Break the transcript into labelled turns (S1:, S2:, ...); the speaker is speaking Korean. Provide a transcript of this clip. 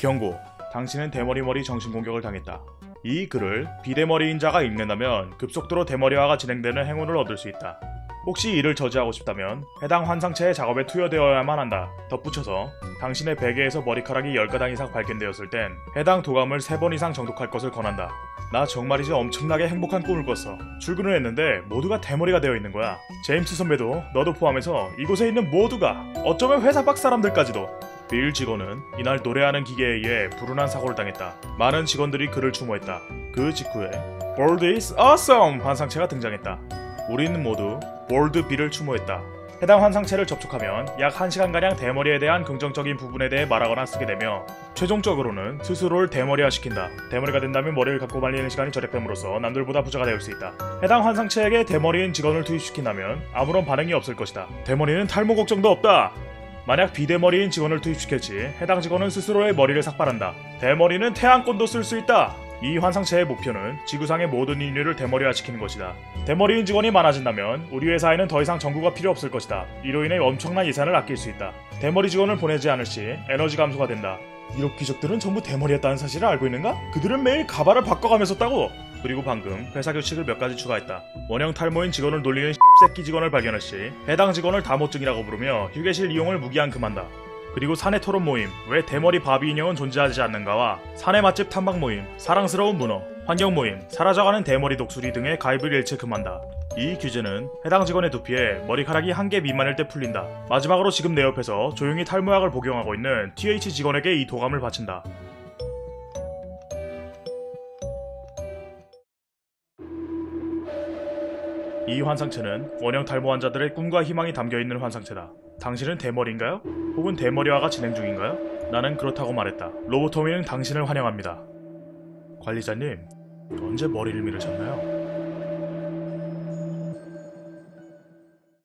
S1: 경고. 당신은 대머리머리 정신공격을 당했다. 이 글을 비대머리인 자가 읽는다면 급속도로 대머리화가 진행되는 행운을 얻을 수 있다. 혹시 이를 저지하고 싶다면 해당 환상체의 작업에 투여되어야만 한다. 덧붙여서 당신의 베개에서 머리카락이 10가닥 이상 발견되었을 땐 해당 도감을 3번 이상 정독할 것을 권한다. 나 정말이지 엄청나게 행복한 꿈을 꿨어. 출근을 했는데 모두가 대머리가 되어 있는 거야. 제임스 선배도 너도 포함해서 이곳에 있는 모두가 어쩌면 회사 밖 사람들까지도 빌 직원은 이날 노래하는 기계에 의해 불운한 사고를 당했다. 많은 직원들이 그를 추모했다. 그 직후에 Bold is awesome 환상체가 등장했다. 우리는 모두 볼드 B를 추모했다. 해당 환상체를 접촉하면 약 1시간가량 대머리에 대한 긍정적인 부분에 대해 말하거나 쓰게 되며 최종적으로는 스스로를 대머리화시킨다. 대머리가 된다면 머리를 갖고 말리는 시간이 절약됨으로써 남들보다 부자가 될 수 있다. 해당 환상체에게 대머리인 직원을 투입시킨다면 아무런 반응이 없을 것이다. 대머리는 탈모 걱정도 없다. 만약 비대머리인 직원을 투입시킬 시 해당 직원은 스스로의 머리를 삭발한다. 대머리는 태양권도 쓸 수 있다. 이 환상체의 목표는 지구상의 모든 인류를 대머리화시키는 것이다. 대머리인 직원이 많아진다면 우리 회사에는 더 이상 전구가 필요 없을 것이다. 이로 인해 엄청난 예산을 아낄 수 있다. 대머리 직원을 보내지 않을 시 에너지 감소가 된다. 이록 귀족들은 전부 대머리였다는 사실을 알고 있는가? 그들은 매일 가발을 바꿔가며 썼다고! 그리고 방금 회사 규칙을 몇 가지 추가했다. 원형 탈모인 직원을 놀리는 새끼 직원을 발견할 시 해당 직원을 다모증이라고 부르며 휴게실 이용을 무기한 금한다. 그리고 사내 토론 모임, 왜 대머리 바비 인형은 존재하지 않는가와 사내 맛집 탐방 모임, 사랑스러운 문어, 환경 모임, 사라져가는 대머리 독수리 등의 가입을 일체 금한다. 이 규제는 해당 직원의 두피에 머리카락이 한 개 미만일 때 풀린다. 마지막으로 지금 내 옆에서 조용히 탈모약을 복용하고 있는 TH 직원에게 이 도감을 바친다. 이 환상체는 원형 탈모 환자들의 꿈과 희망이 담겨있는 환상체다. 당신은 대머리인가요? 혹은 대머리화가 진행 중인가요? 나는 그렇다고 말했다. 로보토미는 당신을 환영합니다. 관리자님, 언제 머리를 밀으셨나요?